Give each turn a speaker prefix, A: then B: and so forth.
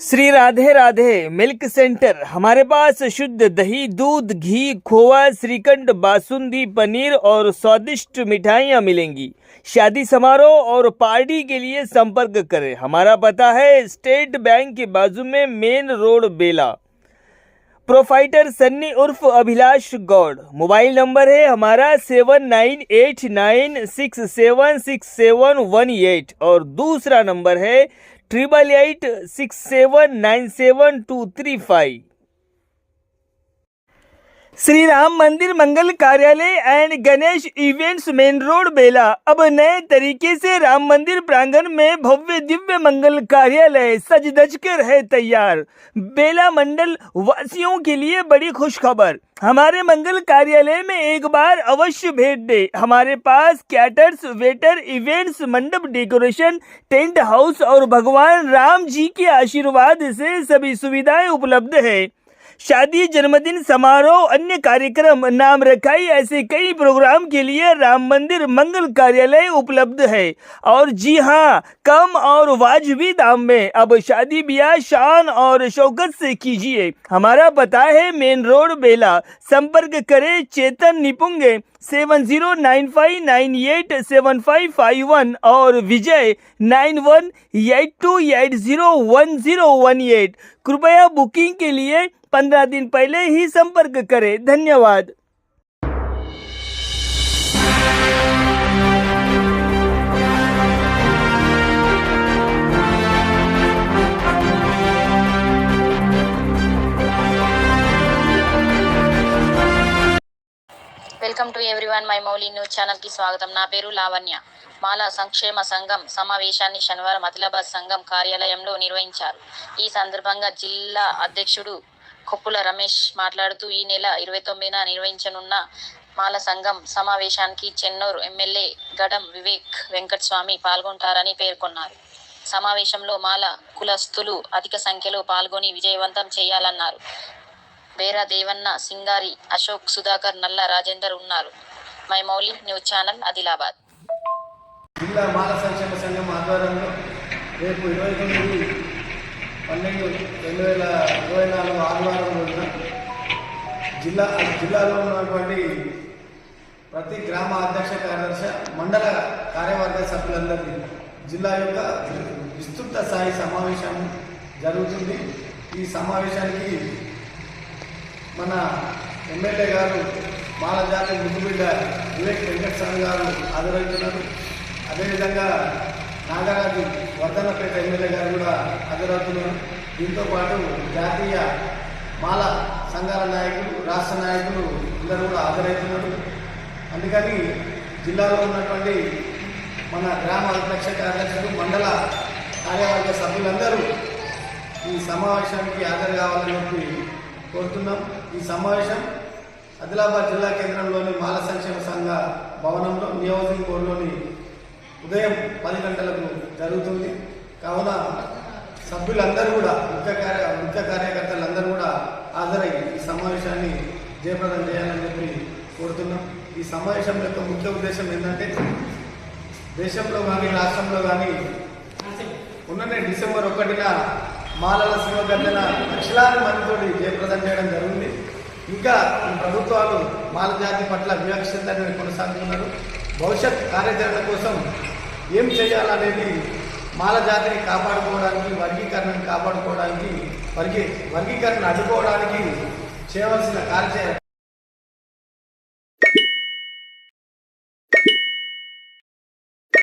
A: Shri Radhe Radhe, milk centre. हमारे पास शुद्ध दही, दूध, घी खोआ श्रीखंड, बासुंदी, पनीर और स्वादिष्ट मिठाइयाँ मिलेंगी। शादी समारोह और पार्टी के लिए संपर्क करें। हमारा पता है स्टेट बैंक के बाजू में main road Bela. Proprietor Sunny उर्फ़ Abhilash Goud. Mobile number है हमारा seven nine eight nine six seven six seven one eight और दूसरा नंबर है triple eight six seven nine seven two three five Shri Ram मंदिर मंगल कार्यालय and Ganesh events main road Bela. अब नए तरीके से राम मंदिर प्रांगण में भव्य दिव्य मंगल कार्यालय सज धज कर है तैयार। बेला मंडल वासियों के लिए बड़ी खुशखबर। हमारे मंगल कार्यालय में एक बार अवश्य भेंट दे। हमारे पास कैटर्स वेटर इवेंट्स मंडप डेकोरेशन टेंट हाउस और भगवान राम जी के आशीर्वाद से सभी सुविधाएँ उपलब्ध है। शादी, जन्मदिन, समारोह, अन्य कार्यक्रम, नाम रखाई, ऐसे कई प्रोग्राम के लिए राम मंदिर मंगल कार्यालय उपलब्ध है। और जी हाँ कम और वाजबी दाम में। अब शादी ब्याह शान और शौकत से कीजिए। हमारा पता है मेन रोड बेला। संपर्क करें Chetan Nipunge, seven zero nine five nine eight seven five five one और Vijay nine one eight two eight zero one zero one eight. कृपया बुकिंग के लिए पंद्रह दिन पहले ही संपर्क करें धन्यवाद
B: welcome to everyone my Mouli news channel కి స్వాగతం నా పేరు లావణ్య మాల సంక్షేమ సంఘం సమావేశాన్ని శనివారం ఆదిలాబాద్ సంఘం కార్యాలయంలో నిర్వహించారు ఈ సందర్భంగా జిల్లా అధ్యక్షుడు కొప్పుల రమేష్ మాట్లాడుతూ ఈ నెల ఇరవై తొమ్మిదిన నిర్వహించనున్న మాల సంఘం సమావేశానికి చెన్నూరు ఎమ్మెల్యే గడం వివేక్ వెంకటస్వామి పాల్గొంటారని పేర్కొన్నారు. సమావేశంలో మాల కులస్తులు అధిక సంఖ్యలో పాల్గొని విజయవంతం చేయాలన్నారు. బేరా దేవన్న సింగారి అశోక్ సుధాకర్ నల్ల రాజేందర్ ఉన్నారు. My Mouli news channel Adilabad.
C: జిల్లా మాల సంక్షేమ సంఘం ఆధ్వర్యంలో రేపు ఇరవై తొమ్మిది పన్నెండు రెండు వేల ఇరవై నాలుగు ఆదివారం రోజున జిల్లా జిల్లాలో ఉన్నటువంటి ప్రతి గ్రామ అధ్యక్ష కార్యదర్శి మండల కార్యవర్గ సభ్యులందరికీ జిల్లా యొక్క విస్తృత స్థాయి సమావేశం జరుగుతుంది. ఈ సమావేశానికి మన ఎమ్మెల్యే గారు మాల జాతి ముద్దుబిడ్డ వివేక్ వెంకటస్వామి గారు హాజరవుతున్నారు. అదేవిధంగా నాగరాజు వర్ధనపేట ఎమ్మెల్యే గారు కూడా హాజరవుతున్నారు దీంతో పాటు జాతీయ మాల సంఘాల నాయకులు రాష్ట్ర నాయకులు అందరూ కూడా హాజరవుతున్నారు. అందుకని జిల్లాలో ఉన్నటువంటి మన గ్రామ అధ్యక్ష కార్యదర్శులు మండల కార్యవర్గ సభ్యులందరూ ఈ సమావేశానికి హాజరు కావాలని చెప్పి కోరుతున్నాం. ఈ సమావేశం ఆదిలాబాద్ జిల్లా కేంద్రంలోని మాల సంక్షేమ సంఘ భవనంలో నియోజకవర్గంలోని ఉదయం పది గంటలకు జరుగుతుంది. కావున సభ్యులందరూ కూడా ముఖ్య కార్య ముఖ్య కార్యకర్తలందరూ కూడా హాజరై ఈ సమావేశాన్ని జయప్రదం చేయాలని చెప్పి కోరుతున్నాం. ఈ సమావేశం యొక్క ముఖ్య ఉద్దేశం ఏంటంటే దేశంలో కానీ రాష్ట్రంలో కానీ ఉన్ననే డిసెంబర్ ఒకటిన మాలల శివగర్జన లక్షలాది మందితోటి జయప్రదం చేయడం జరిగింది ఇంకా ఈ ప్రభుత్వాలు మాల జాతి పట్ల వివక్షతని కొనసాగుతున్నారు. భవిష్యత్ కార్యాచరణ కోసం ఏం చేయాలనేది మాల జాతిని కాపాడుకోవడానికి వర్గీకరణను కాపాడుకోవడానికి వర్గీ వర్గీకరణ అడ్డుకోవడానికి చేయవలసిన కార్యాచరణ